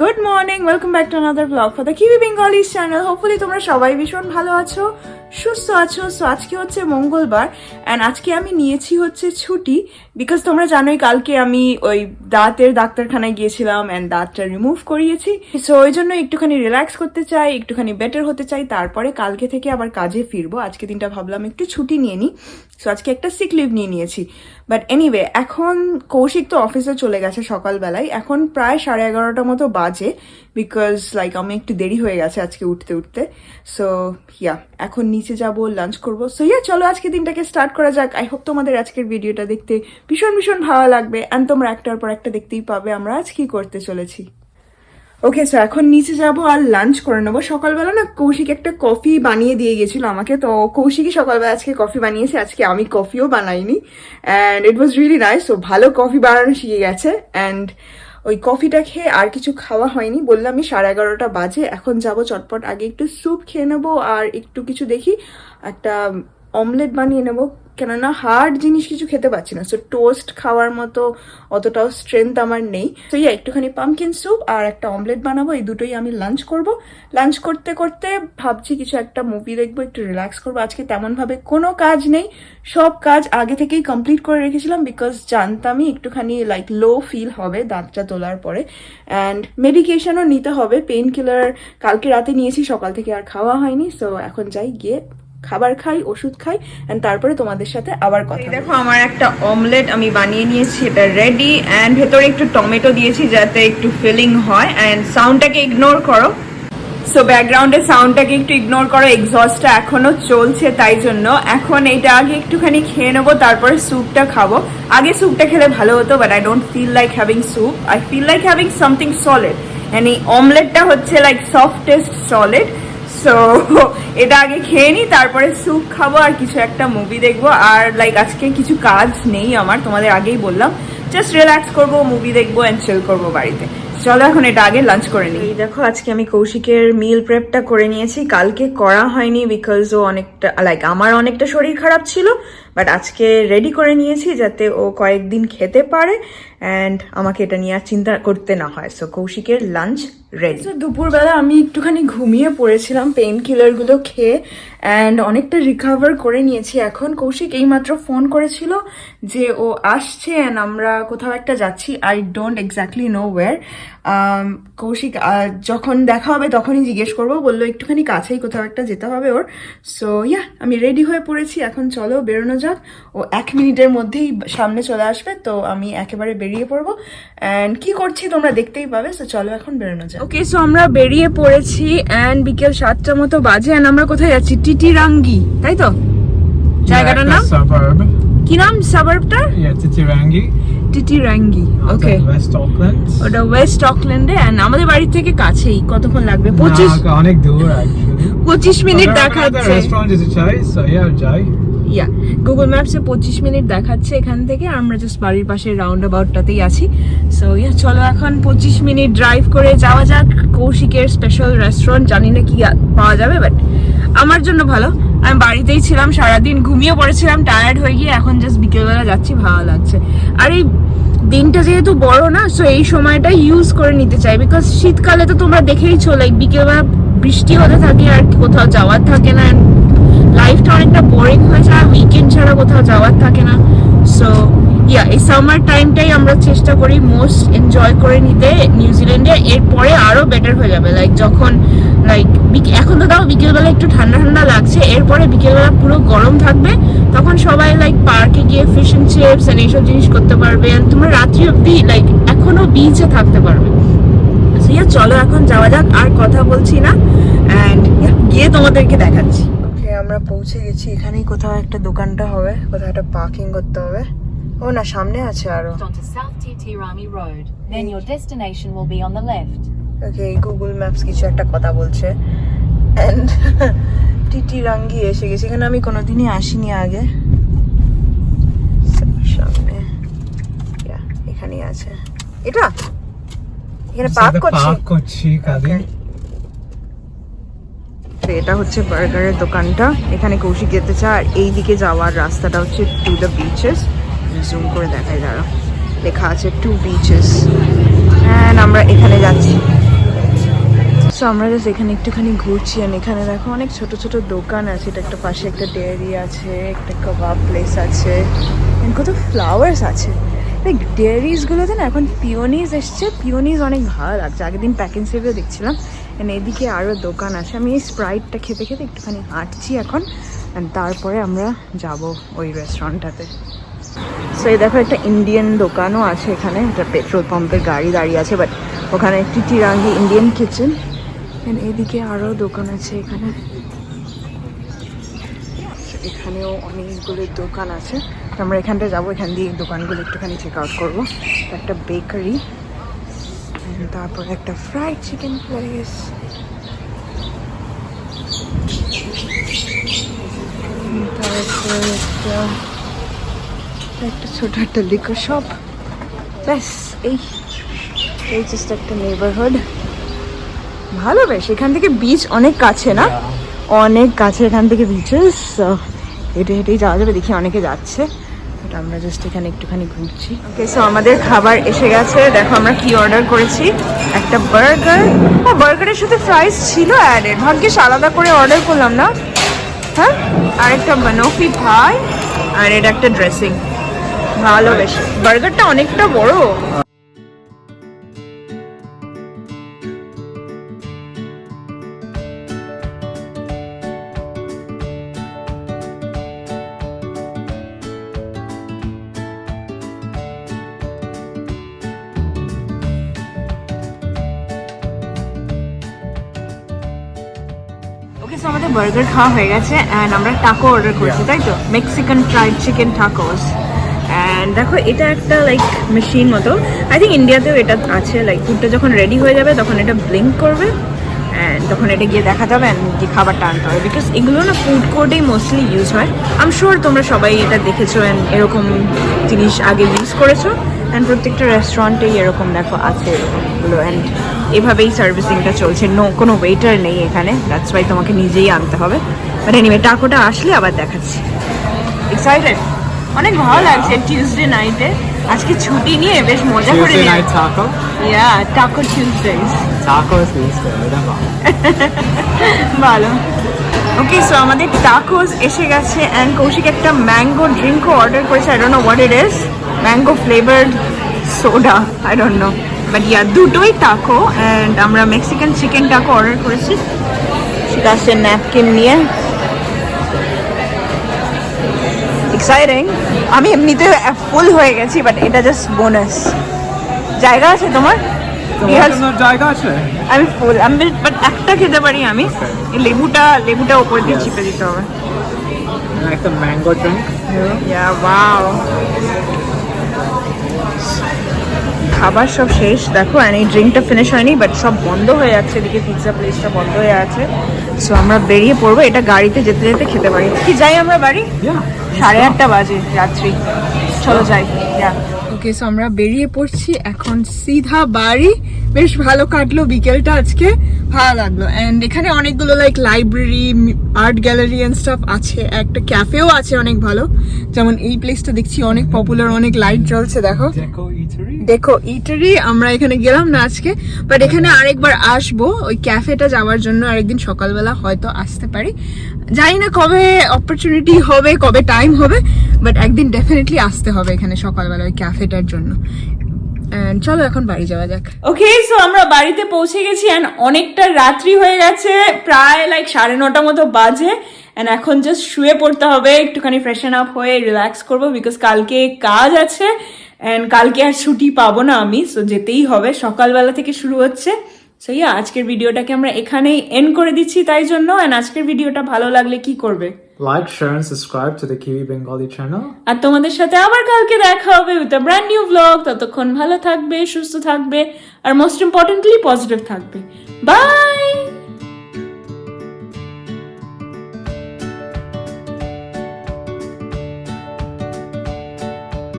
Good morning welcome back to another blog for the Kiwi Bengalis channel hopefully তোমরা সবাই ভীষণ ভালো আছো। সুস্থ আছো সো আজকে হচ্ছে মঙ্গলবার অ্যান্ড আজকে আমি নিয়েছি হচ্ছে ছুটি বিকজ তোমরা জানোই কালকে আমি ওই দাঁতের ডাক্তারখানায় গিয়েছিলাম অ্যান্ড দাঁতটা রিমুভ করিয়েছি। সো ওই জন্য একটুখানি রিল্যাক্স করতে চাই, একটুখানি বেটার হতে চাই, তারপরে কালকে থেকে আবার কাজে ফিরবো। আজকে দিনটা ভাবলাম একটু ছুটি নিয়ে নিই সো আজকে একটা সিক লিভ নিয়ে নিয়েছি। বাট এনিওয়ে এখন কৌশিক তো অফিসে চলে গেছে সকালবেলায়। এখন প্রায় সাড়ে এগারোটা মতো বাজে বিকজ লাইক আমি একটু দেরি হয়ে গেছে আজকে উঠতে উঠতে। সো ইয়া এখন নিচে যাব লাঞ্চ করব। সো ইয়া চলো আজকে দিনটাকে স্টার্ট করা যাক। আই হোপ তোমাদের আজকের ভিডিওটা দেখতে ভীষণ ভীষণ ভালো লাগবে। অ্যান্ড তোমরা একটার পর একটা দেখতেই পাবে আমরা আজ কি করতে চলেছি। ওকে সো এখন নিচে যাব আর লাঞ্চ করে নেব। সকালবেলা না কৌশিক একটা কফি বানিয়ে দিয়ে গেছিল আমাকে। তো কৌশিকই সকালবেলা আজকে কফি বানিয়েছে। আজকে আমি কফিও বানাইনি। And it was really nice তো ভালো কফি বানানো শিখে গেছে। অ্যান্ড ওই কফিটা খেয়ে আর কিছু খাওয়া হয়নি। বললাম সাড়ে এগারোটা বাজে, এখন যাব চটপট। আগে একটু স্যুপ খেয়ে নেব আর একটু কিছু দেখি। একটা অমলেট বানিয়ে নেব। কেননা হার্ড জিনিস কিছু খেতে পারছি না। সো টোস্ট খাওয়ার মতো অতটাও স্ট্রেংথ আমার নেই। তো ইয়া একটুখানি পামকিন স্যুপ আর একটা অমলেট বানাবো। এই দুটোই আমি লাঞ্চ করব। লাঞ্চ করতে করতে ভাবছি কিছু একটা মুভি দেখব, একটু রিল্যাক্স করব। আজকে তেমনভাবে কোনো কাজ নেই। সব কাজ আগে থেকেই কমপ্লিট করে রেখেছিলাম বিকজ জানতামই একটুখানি লাইক লো ফিল হবে দাঁতটা তোলার পরে। অ্যান্ড মেডিকেশনও নিতে হবে। পেন কিলার কালকে রাতে নিয়েছি, সকাল থেকে আর খাওয়া হয়নি। সো এখন যাই গিয়ে খাবার খাই ওষুধ খাই অ্যান্ড তারপরে তোমাদের সাথে আবার কথা দেখো আমার একটা অমলেট আমি বানিয়ে নিয়েছি এটা রেডি অ্যান্ড ভেতরে একটু টমেটো দিয়েছি যাতে একটু ফিলিং হয় অ্যান্ড সাউন্ডটাকে ইগনোর করো। সো ব্যাকগ্রাউন্ডের সাউন্ডটাকে একটু ইগনোর করো এক্সস্টটা এখনও চলছে তাই জন্য। এখন এটা আগে একটুখানি খেয়ে নেব তারপরে স্যুপটা খাব। আগে স্যুপটা খেলে ভালো হতো but I don't feel like having soup I feel like having something solid and এই অমলেটটা হচ্ছে লাইক সফটেস্ট সলিড সো এটা আগে খেয়ে নিই তারপরে স্যুপ খাব আর কিছু একটা মুভি দেখব। আর লাইক আজকে কিছু কাজ নেই আমার, তোমাদের আগেই বললাম। জাস্ট রিল্যাক্স করব মুভি দেখব অ্যান্ড চিল করব বাড়িতে। চলো এখন এটা আগে লাঞ্চ করে নিই দেখো, আজকে আমি কৌশিকের মিল প্রেপটা করে নিয়েছি। কালকে করা হয়নি বিকজ ও অনেকটা লাইক আমার অনেকটা শরীর খারাপ ছিল বাট আজকে রেডি করে নিয়েছি যাতে ও কয়েকদিন খেতে পারে অ্যান্ড আমাকে এটা নিয়ে আর চিন্তা করতে না হয়। সো কৌশিকের লাঞ্চ রেডি দুপুরবেলা আমি একটুখানি ঘুমিয়ে পড়েছিলাম পেন কিলারগুলো খেয়ে অ্যান্ড অনেকটা রিকভার করে নিয়েছি। এখন কৌশিক এইমাত্র ফোন করেছিল যে ও আসছে অ্যান্ড আমরা কোথাও একটা যাচ্ছি I don't exactly know where Kaushik যখন দেখা হবে তখনই জিজ্ঞেস করব, বলল একটুখানি কাছেই কোথাও একটা যেতে হবে ওর। সো ইয়া আমি রেডি হয়ে পড়েছি। এখন চলো বেরোনো যাক। ও এক মিনিটের মধ্যেই সামনে চলে আসবে, তো আমি একেবারে বেরিয়ে পড়ব। অ্যান্ড কি করছি তোমরা দেখতেই পাবে সো চলো এখন বেরোনো যাক। ওকে সো আমরা বেরিয়ে পড়েছি অ্যান্ড বিকেল সাতটা মতো বাজে অ্যান্ড আমরা কোথায় যাচ্ছি? টিটিরাঙ্গি তাই তো? জায়গাটার নাম? কি নাম Yeah, Titirangi. Titirangi okay West Auckland. ওটা ওয়েস্ট অকল্যান্ডে অ্যান্ড আমাদের বাড়ি থেকে কাছেই কতক্ষণ লাগবে? পঁচিশ অনেক দূর পঁচিশ মিনিট দেখাচ্ছে। restaurant is a chai, so যাই। ইয়া গুগল ম্যাপসে পঁচিশ মিনিট দেখাচ্ছে এখান থেকে। আমরা জাস্ট বাড়ির পাশে রাউন্ড অ্যাবাউটটাতেই আছি। সো ইয়া চলো এখন পঁচিশ মিনিট ড্রাইভ করে যাওয়া যাক। কৌশিকের স্পেশাল রেস্টুরেন্ট জানি না কি পাওয়া যাবে বাট আমার জন্য ভালো। আমি বাড়িতেই ছিলাম, সারাদিন ঘুমিয়ে পড়েছিলাম টায়ার্ড হয়ে গিয়ে এখন জাস্ট বিকেলবেলা যাচ্ছি, ভালো লাগছে। আর এই দিনটা যেহেতু বড় না সো এই সময়টা ইউজ করে নিতে চাই। বিকজ শীতকালে তো তোমরা দেখেইছো লাইক বিকেলবেলা বৃষ্টি হতে থাকে আর কোথাও যাওয়ার থাকে না। লাইফটা অনেকটা বোরিং হয়ে যায় উইকেন্ড ছাড়া কোথাও যাওয়ার থাকে না। সো ইয়া এই সামার টাইমটাই আমরা চেষ্টা করি মোস্ট এনজয় করে নিতে নিউজিল্যান্ডে এরপরে আরও বেটার হয়ে যাবে। লাইক যখন লাইক এখন তো তাও বিকেলবেলা একটু ঠান্ডা ঠান্ডা লাগছে। এরপরে বিকেলবেলা পুরো গরম থাকবে। তখন সবাই লাইক পার্কে গিয়ে ফিশ এন্ড চিপস এন্ড এইসব জিনিস করতে পারবে। And তোমরা রাত্রি অব্দি লাইক এখনও বিচে থাকতে পারবে। চলো এখন যাওয়া যাক। আর কথা বলছি না। অ্যান্ড গিয়ে তোমাদেরকে দেখাচ্ছি। আমরা পৌঁছে গেছি এখানেই কোথাও একটা দোকানটা হবে কোথাও একটা পার্কিং করতে হবে। ও না সামনে আছে আরও। Onto South Titirami Road. Then your destination will be on the left. Okay Google Maps কিছু একটা কথা বলছে। অ্যান্ড টিটি রাঙ্গি এসে গেছে। এখানে আমি কোনোদিনই আসিনি আগে। সামনে। এখানেই আছে। এটা? এখানে পার্ক করছি? park করছি কালি। তো এটা হচ্ছে বার্গারের দোকানটা। এখানে কৌশিক যেতে চায়, আর এই দিকে যাওয়ার রাস্তাটা হচ্ছে টু দ্য বিচেস জুম করে দেখাই, দাঁড়া। লেখা আছে টু বিচেস হ্যাঁ আমরা এখানে যাচ্ছি। সো আমরা জাস্ট এখানে একটুখানি ঘুরছি আর এখানে দেখো অনেক ছোট ছোট দোকান আছে। এটা একটা পাশে একটা ডেয়ারি আছে, একটা কাবাব প্লেস আছে। কত ফ্লাওয়ার্স আছে। লাইক ডেয়ারিজগুলোতে না এখন পিওনিজ এসছে। পিওনিজ অনেক ভালো লাগছে। আগের দিন প্যাকেন সেভেও দেখছিলাম। এদিকে আরও দোকান আছে। আমি এই স্প্রাইটটা খেতে খেতে একটুখানি হাঁটছি এখন। And তারপরে আমরা যাব ওই রেস্টুরেন্টটাতে সো এই দেখো একটা ইন্ডিয়ান দোকানও আছে এখানে। একটা পেট্রোল পাম্পের গাড়ি দাঁড়িয়ে আছে বাট ওখানে একটি টিরাঙ্গি ইন্ডিয়ান কিচেন এদিকে আরও দোকান আছে এখানে। এখানেও অনেকগুলো দোকান আছে। আমরা এখানটা যাব। এখান দিয়ে দোকানগুলো একটুখানি চেক আউট করব। একটা বেকারি তারপর একটা ফ্রাইড চিকেন প্লেস তারপর একটা একটা ছোট একটা লিকার শপ ব্যাস এই এই জাস্ট একটা নেবারহুড ভালো বেশ এখান থেকে বিচ অনেক কাছে না? অনেক কাছে এখান থেকে বিচেস হেঁটে হেঁটেই যাওয়া যাবে দেখি অনেকে যাচ্ছে। আমরা জাস্ট এখানে একটুখানি ঘুরছি। ওকে সো আমাদের খাবার এসে গেছে। দেখো আমরা কি অর্ডার করেছি। একটা বার্গার হ্যাঁ বার্গারের সাথে ফ্রাইস ছিল অ্যাডেড ভাগ্যিস আলাদা করে অর্ডার করলাম না। হ্যাঁ? আর একটা বানোফি ভাই। আর এটা একটা ড্রেসিং ভালো বেশ। বার্গারটা অনেকটা বড়। সো আমাদের বার্গার খাওয়া হয়ে গেছে অ্যান্ড আমরা টাকো অর্ডার করেছি তাই তো? Mexican fried chicken tacos and দেখো এটা একটা লাইক মেশিন মতো। আই থিঙ্ক ইন্ডিয়াতেও এটা আছে লাইক ফুডটা যখন রেডি হয়ে যাবে তখন এটা ব্লিঙ্ক করবে। অ্যান্ড তখন এটা গিয়ে দেখা যাবে and কি খাবারটা আনতে হবে। বিকজ এগুলো না ফুড কোর্টেই মোস্টলি ইউজ হয়। আম শিওর তোমরা সবাই এটা দেখেছ অ্যান্ড এরকম জিনিস আগে ইউজ করেছ। অ্যান্ড প্রত্যেকটা রেস্টুরেন্টেই এরকম দেখো আছে এরকমগুলো অ্যান্ড এভাবেই সার্ভিসিংটা চলছে। নো কোনো ওয়েটার নেই এখানে। দ্যাটস ওয়াই তোমাকে নিজেই আনতে হবে। বাট এনিমে টাকোটা আসলে আবার দেখাচ্ছি। এক্সাইটেড অনেক ভালো লাগছে টিউসডে নাইটে আজকে ছুটি নিয়ে বেশ মজা করে নিয়ে yeah taco Tuesdays Tuesday, whatever. ভালো। ওকে সো আমাদের টাকোস এসে গেছে অ্যান্ড কৌশিক একটা ম্যাঙ্গো ড্রিঙ্কও অর্ডার করেছে I don't know what it is mango flavoured soda I don't know but yeah দুটোই টাকো অ্যান্ড আমরা মেক্সিকান চিকেন টাকো অর্ডার করেছি। সেটা আসছে ন্যাপকিন নিয়ে। এক্সাইটিং আমি এমনিতে ফুল হয়ে গেছি বাট এটা জাস্ট বোনাস জায়গা আছে তোমার? জায়গা আছে? আমি ফুল আমি বাট একটা খেতে পারি আমি। এই লেবুটা লেবুটা উপর দিয়ে চিপে দিতে হবে। একটা ম্যাঙ্গো ড্রিঙ্ক ইয়া ওয়াও খাবার সব শেষ। দেখো আর এই ড্রিঙ্কটা ফিনিশ হয়নি বাট সব বন্ধ হয়ে যাচ্ছে। এদিকে পিৎজা প্লেসটা বন্ধ হয়ে আছে। সো আমরা বেরিয়ে পড়ব। এটা গাড়িতে যেতে যেতে খেতে পারি। কি যাই আমরা বাড়ি? সাড়ে আটটা বাজে রাত্রি। চলো যাই। ওকে সো আমরা বেরিয়ে পড়ছি। এখন সিধা বাড়ি। বেশ ভালো কাটলো বিকেলটা আজকে। ভালো লাগল। অ্যান্ড এখানে অনেকগুলো like library art gallery and stuff আছে। একটা ক্যাফেও আছে অনেক ভালো। যেমন এই প্লেসটা দেখছি অনেক পপুলার অনেক লাইট জ্বলছে দেখো। দেখো ইটারি আমরা এখানে গেলাম না আজকে। বাট এখানে আরেকবার আসব। ওই ক্যাফেটা যাওয়ার জন্য আরেকদিন সকালবেলা হয়তো আসতে পারি। জানি না কবে অপরচুনিটি হবে কবে টাইম হবে। বাট একদিন ডেফিনেটলি আসতে হবে এখানে সকালবেলা ওই ক্যাফেটার জন্য। চলো এখন বাড়ি যাওয়া যাক। ওকে সো আমরা বাড়িতে পৌঁছে গেছি অ্যান্ড অনেকটা রাত্রি হয়ে গেছে, প্রায় লাইক সাড়ে নটা মতো বাজে। অ্যান্ড এখন জাস্ট শুয়ে পড়তে হবে, একটুখানি ফ্রেশন আপ হয়ে রিল্যাক্স করব বিকজ কালকে কাজ আছে। অ্যান্ড কালকে আর ছুটি পাবো না আমি সো যেতেই হবে। সকালবেলা থেকে শুরু হচ্ছে। সো ইয়া আজকের ভিডিওটাকে আমরা এখানেই এন্ড করে দিচ্ছি তাই জন্য। অ্যান্ড আজকের ভিডিওটা ভালো লাগলে কি করবে? Like, share and subscribe to the Kiwi Bengali channel. আর তোমাদের সাথে আবার কালকে দেখা হবে with a brand new blog ততক্ষণ ভালো থাকবে সুস্থ থাকবে আর মোস্ট ইম্পর্টেন্টলি পজিটিভ থাকবে। বাই